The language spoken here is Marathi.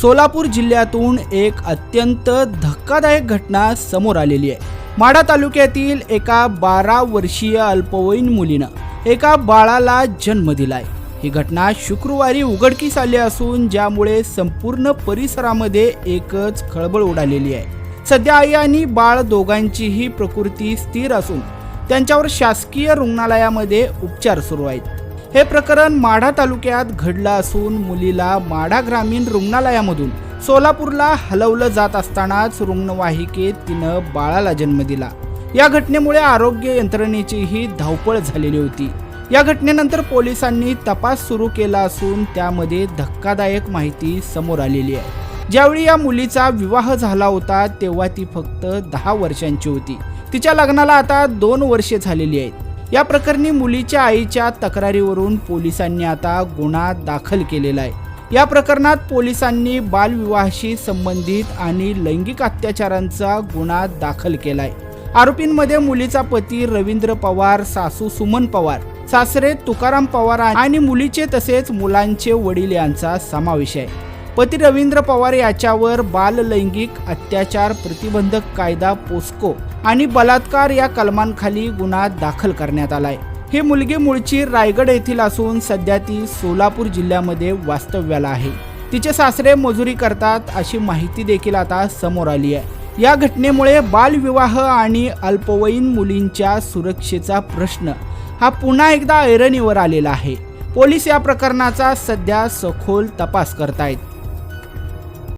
सोलापूर जिल्ह्यातून एक अत्यंत धक्कादायक घटना समोर आलेली आहे. माढा तालुक्यातील एका बारा वर्षीय अल्पवयीन मुलीनं एका बाळाला जन्म दिलाय. ही घटना शुक्रवारी उघडकीस आली असून ज्यामुळे संपूर्ण परिसरामध्ये एकच खळबळ उडालेली आहे. सध्या आई आणि बाळ दोघांचीही प्रकृती स्थिर असून त्यांच्यावर शासकीय रुग्णालयामध्ये उपचार सुरू आहेत. हे प्रकरण माढा तालुक्यात घडलं असून मुलीला माढा ग्रामीण रुग्णालयामधून सोलापूरला हलवलं जात असतानाच रुग्णवाहिकेत तिनं बाळाला जन्म दिला. या घटनेमुळे आरोग्य यंत्रणेचीही धावपळ झालेली होती. या घटनेनंतर पोलिसांनी तपास सुरू केला असून त्यामध्ये धक्कादायक माहिती समोर आलेली आहे. ज्यावेळी या मुलीचा विवाह झाला होता तेव्हा ती फक्त दहा वर्षांची होती. तिच्या लग्नाला आता दोन वर्षे झालेली आहेत. या प्रकरणी मुलीच्या आईच्या तक्रारीवरून पोलिसांनी आता गुन्हा दाखल केलेला आहे. या प्रकरणात पोलिसांनी बालविवाहाशी संबंधित आणि लैंगिक अत्याचारांचा गुन्हा दाखल केलाय आरोपींमध्ये मुलीचा पती रवींद्र पवार सासू सुमन पवार सासरे तुकाराम पवार आणि मुलीचे तसेच मुलांचे वडील यांचा समावेश आहे. पती रवींद्र पवार याच्यावर बाल लैंगिक अत्याचार प्रतिबंधक कायदा पोस्को आणि बलात्कार या कलमांखाली गुन्हा दाखल करण्यात आलाय. ही मुलगी मूळची रायगड येथील असून सध्या ती सोलापूर जिल्ह्यामध्ये वास्तव्याला आहे. तिचे सासरे मजुरी करतात अशी माहिती देखील आता समोर आली आहे. या घटनेमुळे बालविवाह आणि अल्पवयीन मुलींच्या सुरक्षेचा प्रश्न हा पुन्हा एकदा ऐरणीवर आलेला आहे. पोलीस या प्रकरणाचा सध्या सखोल तपास करतायत.